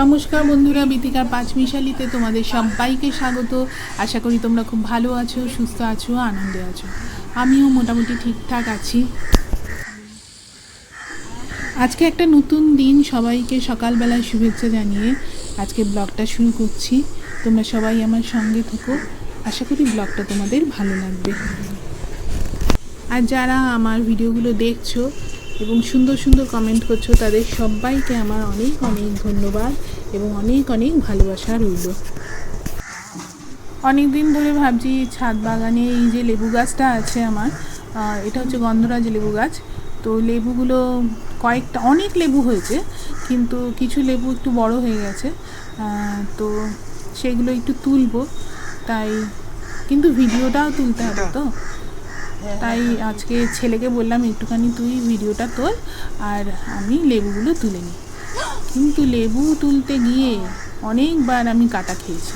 নমস্কার বন্ধুরা, বিতিকার পাঁচমিশালিতে তোমাদের সবাইকে স্বাগত। আশা করি তোমরা খুব ভালো আছো, সুস্থ আছো, আনন্দে আছো। আমিও মোটামুটি ঠিকঠাক আছি। আজকে একটা নতুন দিন, সবাইকে সকালবেলায় শুভেচ্ছা জানিয়ে আজকে ব্লগটা শুরু করছি। তোমরা সবাই আমার সঙ্গে থেকো। আশা করি ব্লগটা তোমাদের ভালো লাগবে। আর যারা আমার ভিডিওগুলো দেখছ এবং সুন্দর সুন্দর কমেন্ট করছ, তাদের সবাইকে আমার অনেক অনেক ধন্যবাদ এবং অনেক অনেক ভালোবাসা রইল। অনেক দিন ধরে ভাবছি ছাদ বাগানে এই যে লেবু গাছটা আছে আমার এটা হচ্ছে গন্ধরাজ লেবু গাছ। তো লেবুগুলো কয়েকটা, অনেক লেবু হয়েছে, কিন্তু কিছু লেবু একটু বড় হয়ে গেছে। তো সেগুলো একটু তুলবো। তাই কিন্তু ভিডিওটাও তুলতে হবে তো? তাই আজকে ছেলেকে বললাম একটুখানি তুই ভিডিওটা তোল আর আমি লেবুগুলো তুলে নিই। কিন্তু লেবু তুলতে গিয়ে অনেকবার আমি কাটা খেয়েছি।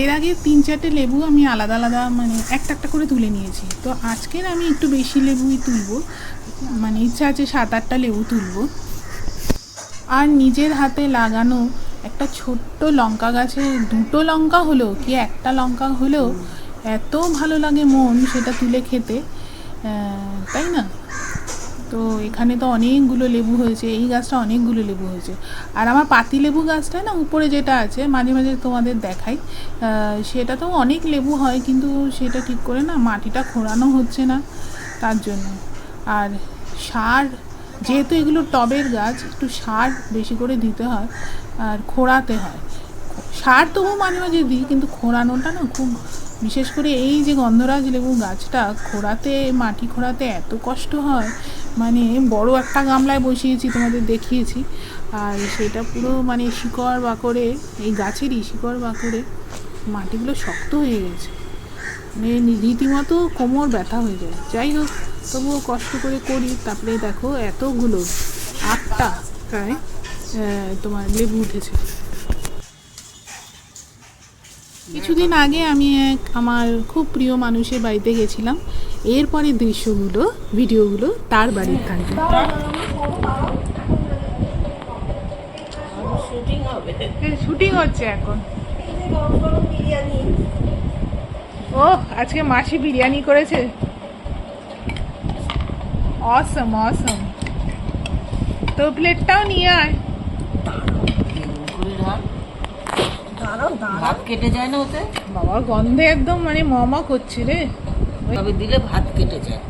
এর আগে তিন চারটে লেবু আমি আলাদা আলাদা মানে একটা একটা করে তুলে নিয়েছি। তো আজকের আমি একটু বেশি লেবুই তুলবো। মানে ইচ্ছা আছে সাত আটটা লেবু তুলবো। আর নিজের হাতে লাগানো একটা ছোট্ট লঙ্কা গাছে দুটো লঙ্কা হলেও কি একটা লঙ্কা হলেও এত ভালো লাগে মন সেটা তুলে খেতে তাই না? তো এখানে তো অনেকগুলো লেবু হয়েছে, এই গাছটা অনেকগুলো লেবু হয়েছে। আর আমার পাতি লেবু গাছটা না উপরে যেটা আছে, মাঝে মাঝে তোমাদের দেখাই সেটা তো অনেক লেবু হয় কিন্তু সেটা ঠিক করে না মাটিটা খোঁড়ানো হচ্ছে না তার জন্য। আর সার যেহেতু এগুলো টবের গাছ, একটু সার বেশি করে দিতে হয় আর খোঁড়াতে হয়। সার তবু মাঝে মাঝে দিই, কিন্তু খোঁড়ানোটা না খুব বিশেষ করে এই যে গন্ধরাজ লেবু গাছটা, খোঁড়াতে, মাটি খোঁড়াতে এত কষ্ট হয়। মানে বড় একটা গামলায় বসিয়েছি, তোমাদের দেখিয়েছি। আর সেটা পুরো মানে শিকড় বাকড়ে এই গাছেরই শিকড় বাকড়ে মাটিগুলো শক্ত হয়ে গেছে। মানে রীতিমতো কোমর ব্যথা হয়ে যায়। যাই হোক তবুও কষ্ট করে করি তারপরে দেখো এতগুলো আটটা প্রায় তোমার লেবু উঠেছে। কিছুদিন আগে আমি এক আমার খুব প্রিয় মানুষের বাড়িতে গেছিলাম। এরপরে দৃশ্যগুলো ভিডিওগুলো তার বাড়ির থাকবে শুটিং হচ্ছে এখন। ও আজকে মাসি বিরিয়ানি করেছে। অসম অসম তো প্লেটটাও নিয়ে আয়। ভাত কেটে যায় না ওতে? বাবা গন্ধে একদম মানে মমা করছে রে। তবে দিলে ভাত কেটে যায়।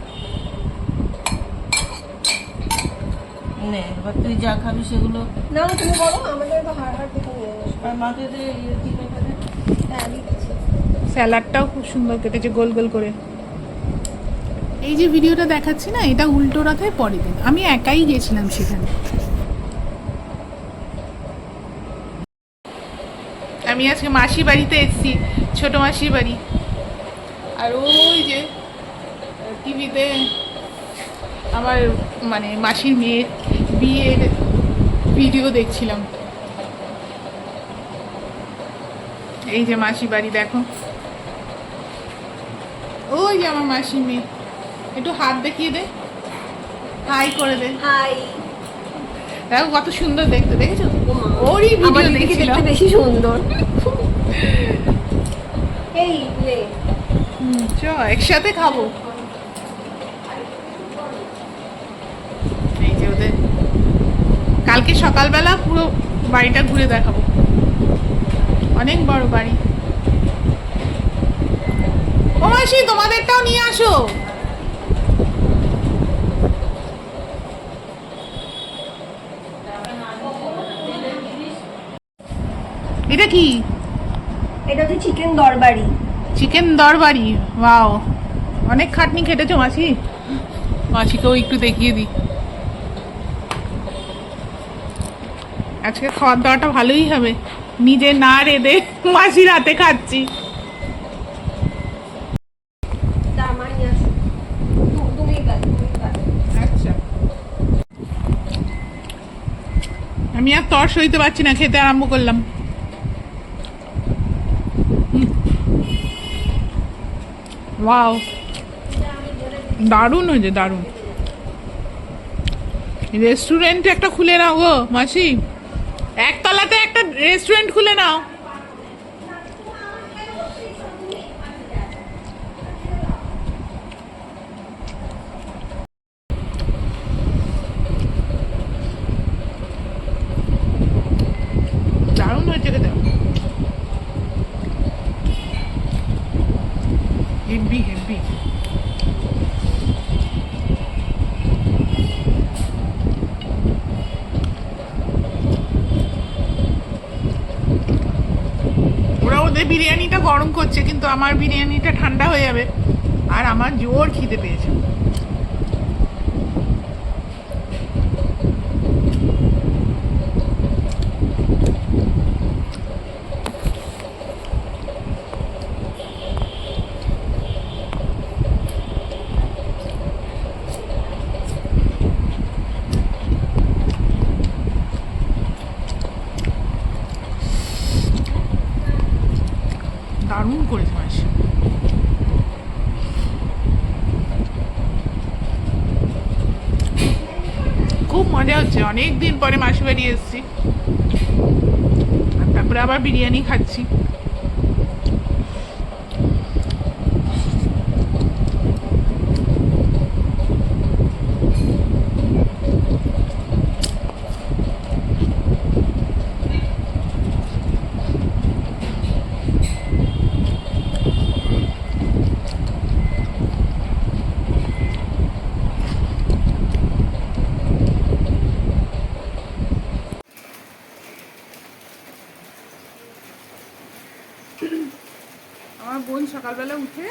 নে এবার তুই যা খাবি সেগুলো। না তুমি বলো আমাদের তো হাড় হাড় থেকে নিয়ে। আর মাকে দে ইয়ে। হ্যাঁ স্যালাডটাও খুব সুন্দর কেটেছে গোল গোল করে। এই যে ভিডিওটা দেখাচ্ছি না, এটা উল্টো রথের পরের দিন। আমি একাই গেছিলাম সেখানে। আমি আজকে মাসি বাড়িতে এসেছি, ছোট মাসির বাড়ি। আর ওই যে, টিভিতে আমার মানে মাসির মেয়ের বিয়ের ভিডিও দেখছিলাম। এই যে মাসি বাড়ি, দেখো। ওই যে আমার মাসি মেয়ে। একটু হাত দেখিয়ে দে। হাই করে দে। হাই। দেখো কত সুন্দর দেখতে দেখেছ? ওরই ভিডিও দিদিকে বেশি সুন্দর। এই লে। চ একসাথে খাব। এই যে ওদের। কালকে সকালবেলা পুরো বাড়িটা ঘুরে দেখাবো। অনেক বড় বাড়ি। ও মাসি তোমাদেরটাও নিয়ে আসো। এটা কি? এটা হচ্ছে chicken darbari. Chicken darbari? Wow. অনেক খাটনি খেটেছো মাসি? মাসিকেও একটু দেখিয়ে দিই। আজকে খাওয়ার দাওয়াটা ভালোই হবে। নিজে না রেঁধে মাসির হাতে খাচ্ছি। আচ্ছা। আমি আর তর সইতে পারছি না খেতে আরম্ভ করলাম। ওয়াও দারুণ হয়েছে দারুণ। রেস্টুরেন্ট একটা খুলে নাও গো, মাসি। একতলাতে একটা রেস্টুরেন্ট খুলে নাও দারুণ হয়েছে খেতে হেভি হেভি ওরা ওদের বিরিয়ানিটা গরম করছে, কিন্তু আমার বিরিয়ানিটা ঠান্ডা হয়ে যাবে। আর আমার জোর খিদে পেয়েছে দারুণ করেছে মাসি খুব মজা হচ্ছে। অনেক দিন পরে মাসি বাড়ি এসছি। তারপরে আবার বিরিয়ানি খাচ্ছি আমার বোন সকালবেলা উঠে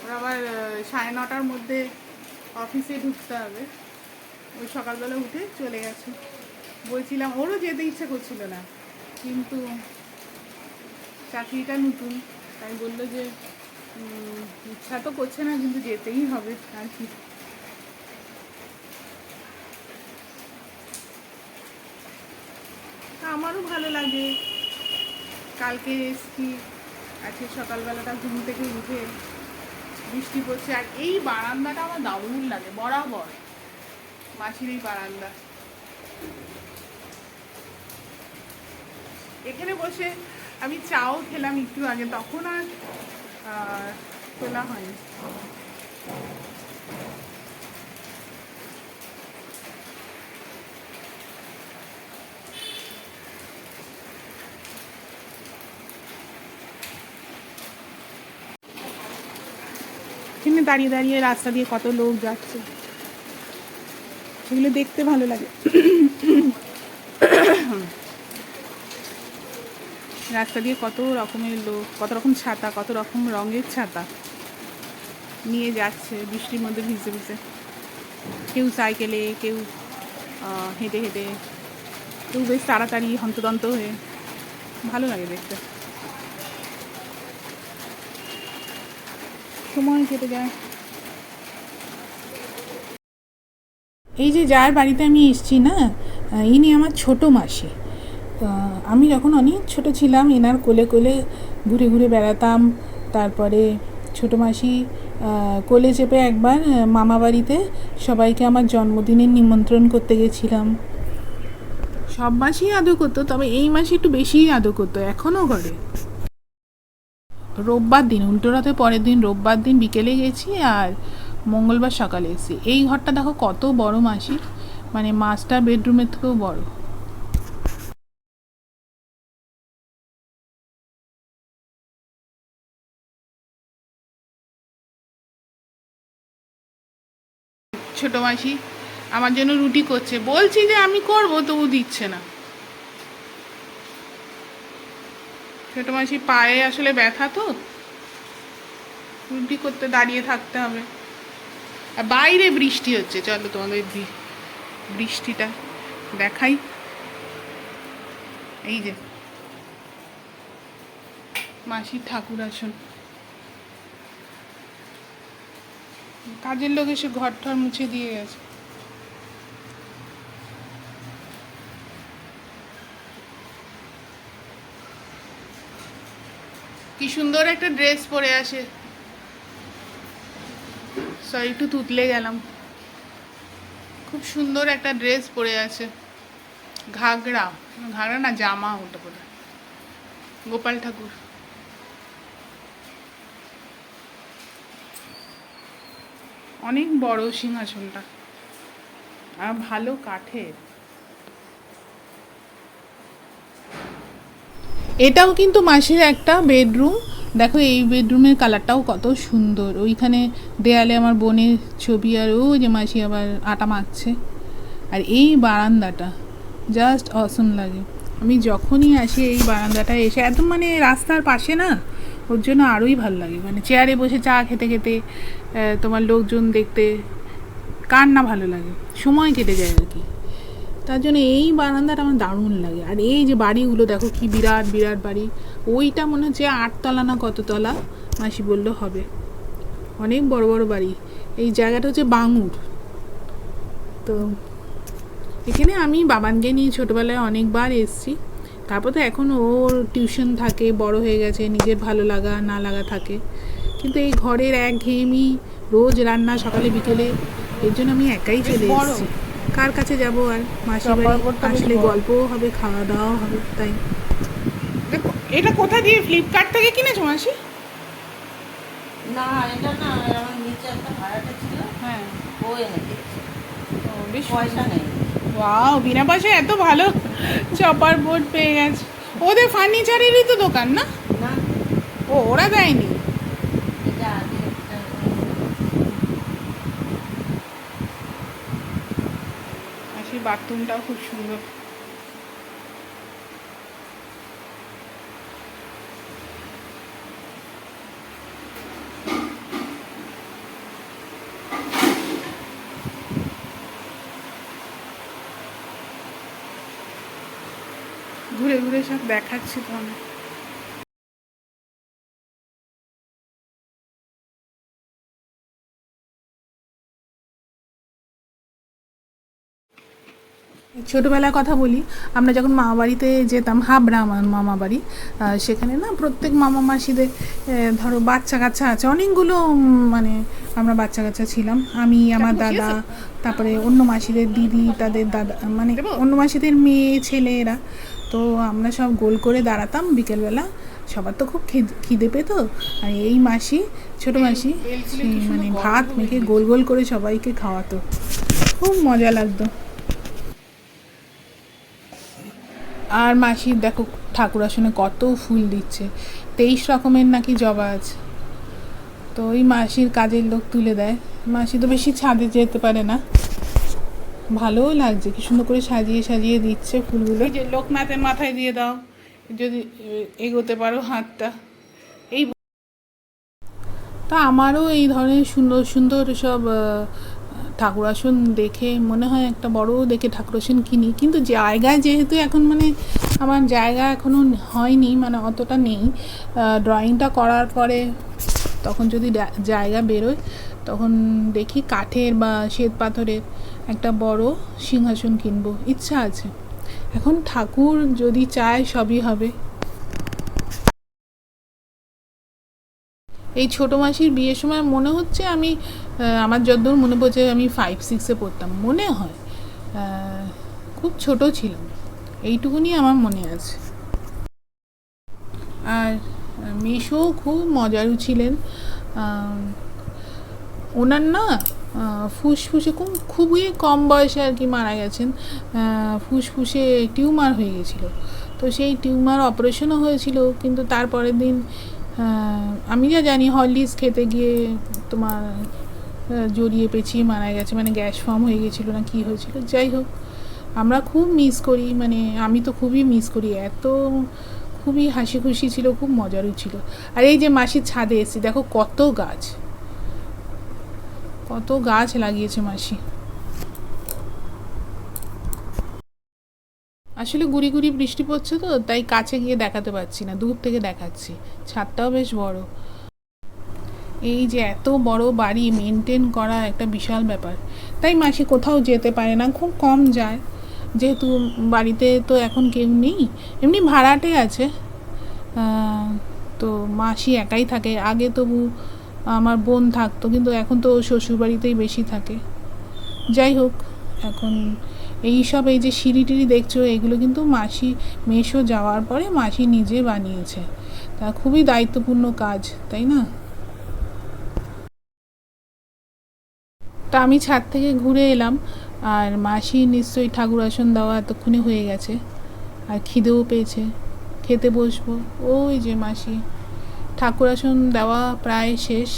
ওর আবার আহ, সাড়ে নটার মধ্যে অফিসে ঢুকতে হবে। ওই সকালবেলা উঠে চলে গেছে। বলছিলাম, ওরও যেতে ইচ্ছে করছিল না। কিন্তু চাকরিটা নতুন, তাই বলল যে ইচ্ছা তো করছে না, কিন্তু যেতেই হবে আর কি। আমারও ভালো লাগে। কালকে এসছি, আজকে সকালবেলাটা ঘুম থেকে উঠে বৃষ্টি পড়ছে আর এই বারান্দাটা আমার দারুণ লাগে, বরাবর। মাসির এই বারান্দা। এখানে বসে আমি চাও খেলাম একটু আগে, তখন আর তোলা হয়নি। দাঁড়িয়ে দাঁড়িয়ে রাস্তা দিয়ে কত লোক যাচ্ছে। সেগুলো দেখতে ভালো লাগে। রাস্তা দিয়ে কত রকমের লোক, কত রকম ছাতা, কত রকম রঙের ছাতা নিয়ে যাচ্ছে, বৃষ্টির মধ্যে ভিজে ভিজে। কেউ সাইকেলে, কেউ হেঁটে হেঁটে, কেউ বেশ তাড়াতাড়ি হন্তদন্ত হয়ে। ভালো লাগে দেখতে। সময় কেটে যায়। এই যে যার বাড়িতে আমি এসেছি না ইনি আমার ছোট মাসি। আমি যখন অনেক ছোট ছিলাম, এনার কোলে কোলে ঘুরে ঘুরে বেড়াতাম। তারপরে ছোট মাসি কোলে চেপে একবার মামা বাড়িতে সবাইকে আমার জন্মদিনের নিমন্ত্রণ করতে গেছিলাম। সব মাসেই আদর করতো, তবে এই মাসে একটু বেশিই আদর করতো, এখনও করে। রোববার দিন, উল্টো রথের পরের দিন রোববার দিন বিকেলে গেছি আর মঙ্গলবার সকালে এসেছি। এই ঘরটা দেখো কত বড় মাসি মানে মাস্টার বেডরুমের থেকেও বড়। ছোট মাসি, আমার জন্য রুটি করছে। বলছি যে আমি করব, তবু দিচ্ছে না। ছোট মাসি পায়ে আসলে ব্যথা তো? রুটি করতে দাঁড়িয়ে থাকতে হবে। আর বাইরে বৃষ্টি হচ্ছে, চলো তোমাদের বৃষ্টিটা দেখাই। এই যে। মাসির ঠাকুর আসন। কাজের লোক এসে ঘর ঠর মুছে দিয়ে গেছে। কি সুন্দর একটা ড্রেস পরে আসে। সরি একটু তুতলে গেলাম। খুব সুন্দর একটা ড্রেস পরে আছে। ঘাগরা ঘাগড়া না জামা ওটা পরে। গোপাল ঠাকুর। অনেক বড় সিংহাসনটা। আর ভালো কাঠের। এটাও কিন্তু মাসির একটা বেডরুম। দেখো এই বেডরুমের কালারটাও কত সুন্দর। ওইখানে দেয়ালে আমার বোনের ছবি আর ও যে মাসি আবার আটা মাখছে। আর এই বারান্দাটা জাস্ট অসম লাগে। আমি যখনই আসি এই বারান্দাটায় এসে, একদম মানে রাস্তার পাশে না, ওর জন্য আরোই ভালো লাগে। মানে চেয়ারে বসে চা খেতে খেতে তোমার লোকজন দেখতে, কার না ভালো লাগে? সময় কেটে যায় আর কি। তার জন্য এই বারান্দাটা আমার দারুণ লাগে। আর এই যে বাড়িগুলো দেখো কি বিরাট বিরাট বাড়ি। ওইটা মনে হচ্ছে আটতলা না কততলা মাসি বলল হবে। অনেক বড় বড় বাড়ি। এই জায়গাটা হচ্ছে বাঙুর। তো এখানে আমি বাবানকে নিয়ে ছোটোবেলায় অনেকবার এসেছি। তারপর তো এখন ওর টিউশন থাকে বড় হয়ে গেছে নিজের ভালো লাগা না লাগা থাকে। কিন্তু এই ঘরের এক ঘেয়েমি রোজ রান্না সকালে বিকেলে এর জন্য আমি একাই চলে বড়। এসেছি। কার কাছে যাব আর মাসি চপার বাড়ি আসলে। গল্পও হবে খাওয়া দাওয়াও হবে তাই। এটা কোথা দিয়ে? ফ্লিপকার্ট থেকে কিনেছো মাসি? না এটা না আমার নিচে একটা ভাড়াটা ছিল। হ্যাঁ। ও এনে বেশ পয়সা নেই। ওয়াও বিনা পয়সায় এত ভালো চপার বোর্ড পেয়ে গেছে। ওদের ফার্নিচারেরই তো দোকান না? না। ও ওরা দেয়নি এটা আগে একটা আর সেই বাথরুমটাও খুব সুন্দর। ঘুরে ঘুরে সব দেখাচ্ছি তো ছোটোবেলার কথা বলি আমরা যখন মামা বাড়িতে যেতাম হাবড়া আমার মামা বাড়ি সেখানে না প্রত্যেক মামা মাসিদের ধরো বাচ্চা কাচ্চা আছে অনেকগুলো মানে আমরা বাচ্চা কাচ্চা ছিলাম। আমি আমার দাদা তারপরে অন্য মাসিদের দিদি তাদের দাদা মানে অন্য মাসিদের মেয়ে ছেলে এরা তো আমরা সব গোল করে দাঁড়াতাম বিকেলবেলা সবার তো খুব খিদ- খিদে পেত। আর এই মাসি ছোট মাসি মানে ভাত মেখে গোল গোল করে সবাইকে খাওয়াতো। খুব মজা লাগতো। আর মাসির দেখো ঠাকুর আসনে কত ফুল দিচ্ছে। তেইশ রকমের নাকি জবা আছে। তো ওই মাসির কাজের লোক তুলে দেয়। মাসি তো বেশি ছাদে যেতে পারে না। ভালোও লাগছে কি সুন্দর করে সাজিয়ে সাজিয়ে দিচ্ছে ফুলগুলো। যে লোকনাথের মাথায় দিয়ে দাও যদি এগোতে পারো হাতটা। এই তা আমারও এই ধরনের সুন্দর সুন্দর সব ঠাকুর আসন দেখে মনে হয় একটা বড় দেখে ঠাকুর আসন কিনি। কিন্তু জায়গায় যেহেতু এখন মানে আমার জায়গা এখনও হয়নি মানে অতটা নেই ড্রয়িংটা করার পরে তখন যদি জায়গা বেরোয়, তখন দেখি কাঠের বা শ্বেত পাথরের একটা বড় সিংহাসন কিনবো। ইচ্ছা আছে। এখন ঠাকুর যদি চায় সবই হবে। এই ছোটো মাসির বিয়ের সময় মনে হচ্ছে আমি আমার যতদূর মনে পড়ছে আমি ফাইভ সিক্সে পড়তাম। মনে হয় খুব ছোট ছিলাম। এইটুকুনি আমার মনে আছে। আর মিশো খুব মজারু ছিলেন। ওনার না ফুসফুসে খুব, খুবই কম বয়সে আর কি মারা গেছেন। ফুসফুসে টিউমার হয়ে গেছিল। তো সেই টিউমার অপারেশনও হয়েছিল, কিন্তু তারপরের দিন আমি যা জানি, হরলিক্স খেতে গিয়ে তোমার জড়িয়ে পেঁচিয়ে মারা গেছে মানে গ্যাস ফর্ম হয়ে গেছিল না কি হয়েছিল, যাই হোক। আমরা খুব মিস করি মানে আমি তো খুবই মিস করি, এত খুবই হাসি খুশি ছিল, খুব মজারও ছিল। আর এই যে মাসির ছাদে এসেছি, দেখো কত গাছ কত গাছ লাগিয়েছে মাসি। আসলে গুড়ি গুড়ি বৃষ্টি পড়ছে তো, তাই কাছে গিয়ে দেখাতে পারছি না, দূর থেকে দেখাচ্ছি। ছাদটাও বেশ বড়। এই যে এত বড় বাড়ি মেনটেন করা একটা বিশাল ব্যাপার। তাই মাসি কোথাও যেতে পারে না, খুব কম যায়। যেহেতু বাড়িতে তো এখন কেউ নেই, এমনি ভাড়াটে আছে। তো মাসি একাই থাকে। আগে তবু আমার বোন থাকতো, কিন্তু এখন তো শ্বশুরবাড়িতেই বেশি থাকে। যাই হোক, এখন এই সব এই যে সিঁড়ি টিড়ি দেখছ, এগুলো কিন্তু মাসি মেশো যাওয়ার পরে মাসি নিজে বানিয়েছে। তা খুবই দায়িত্বপূর্ণ কাজ, তাই না? তা আমি ছাদ থেকে ঘুরে এলাম, আর মাসি নিশ্চয়ই ঠাকুর আসন দেওয়া এতক্ষণে হয়ে গেছে। আর খিদেও পেয়েছে। খেতে বসবো। ওই যে মাসি, ঠাকুর আসন দেওয়া প্রায় শেষ।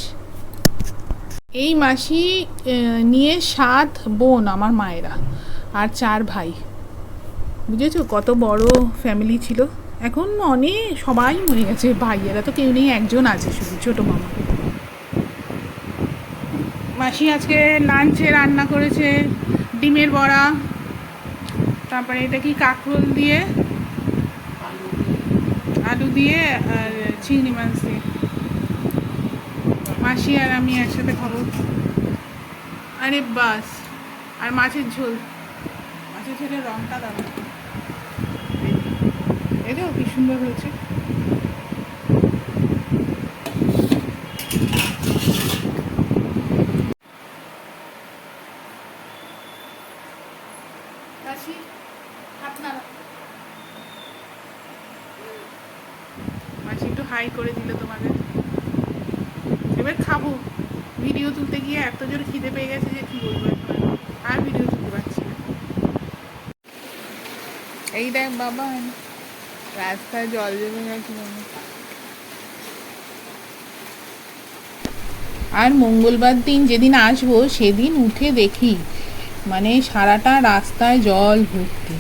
এই মাসি নিয়ে সাত বোন আমার মায়েরা। আর চার ভাই। বুঝেছ? কত বড় ফ্যামিলি ছিল। এখন অনেক, সবাই মরে গেছে। ভাইয়েরা তো কেউ নেই, একজন আছে শুধু, ছোটো মামা। মাসি আজকে লাঞ্চে রান্না করেছে, ডিমের বড়া, তারপরে এটা কি কাঁকরোল দিয়ে, আলু দিয়ে আর চিংড়ি মাছ দিয়ে। মাসি আর আমি একসাথে খাব। আরে বাস, আর মাছের ঝোল। রংটা রঙটা দাও এটাও কি সুন্দর হয়েছে মাসি হাত নাড়া মাসি একটু হাই করে দিল তোমাদের এবার খাব ভিডিও তুলতে গিয়ে এত জোর খিদে পেয়ে গেছে যে কি বলব এখন আর। আর ভিডিও তুলতে পারছি না এই দেখ বাবা রাস্তায় জল গেছে মনে আর মঙ্গলবার দিন যেদিন আসব, সেদিন উঠে দেখি মানে সারাটা রাস্তায় জল ভর্তি।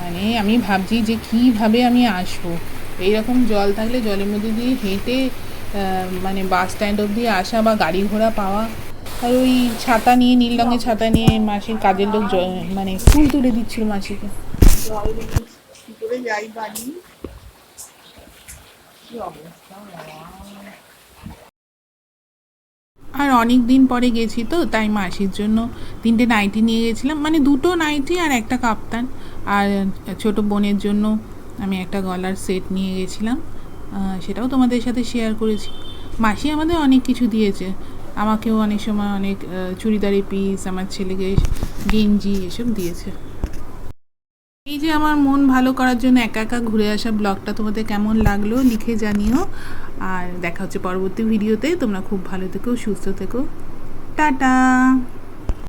মানে আমি ভাবছি যে কীভাবে আমি আসব। এইরকম জল থাকলে জলের মধ্যে দিয়ে হেঁটে মানে বাস স্ট্যান্ড অবধি আসা বা গাড়ি ঘোড়া পাওয়া। আর ওই ছাতা নিয়ে, নীল রঙের ছাতা নিয়ে মাসির কাজের লোক মানে ফুল তুলে দিচ্ছিল মাসিকে। আর অনেক দিন পরে গেছি তো, তাই মাসির জন্য তিনটে নাইটি নিয়ে গেছিলাম। মানে দুটো নাইটি আর একটা কাপ্তান। আর ছোট বোনের জন্য আমি একটা গলার সেট নিয়ে গেছিলাম। সেটাও তোমাদের সাথে শেয়ার করেছি। মাসি আমাদের অনেক কিছু দিয়েছে। আমাকেও অনেক সময় অনেক চুড়িদারের পিস আমার ছেলেকে গেঞ্জি, এসব দিয়েছে। এই যে আমার মন ভালো করার জন্য একা একা ঘুরে আসা ব্লগটা তোমাদের কেমন লাগল লিখে জানিও। আর দেখা হচ্ছে পরবর্তী ভিডিওতে। তোমরা খুব ভালো থেকো, সুস্থ থেকো। টাটা!